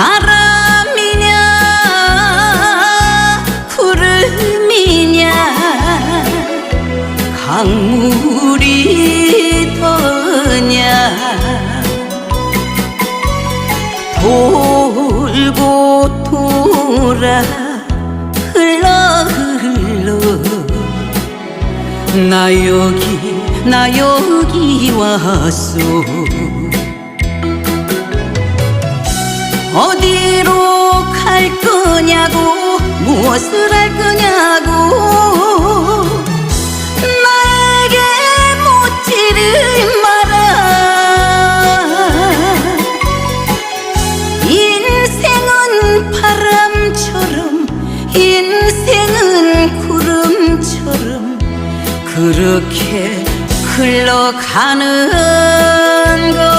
바람이냐 구름이냐 강물이 더냐. 돌고 돌아 흘러 흘러. 나 여기 나 여기 왔어 어디로 갈 거냐고 무엇을 할 거냐고. 나에게 묻지를 마라 인생은 바람처럼 인생은 구름처럼 그렇게 흘러가는 것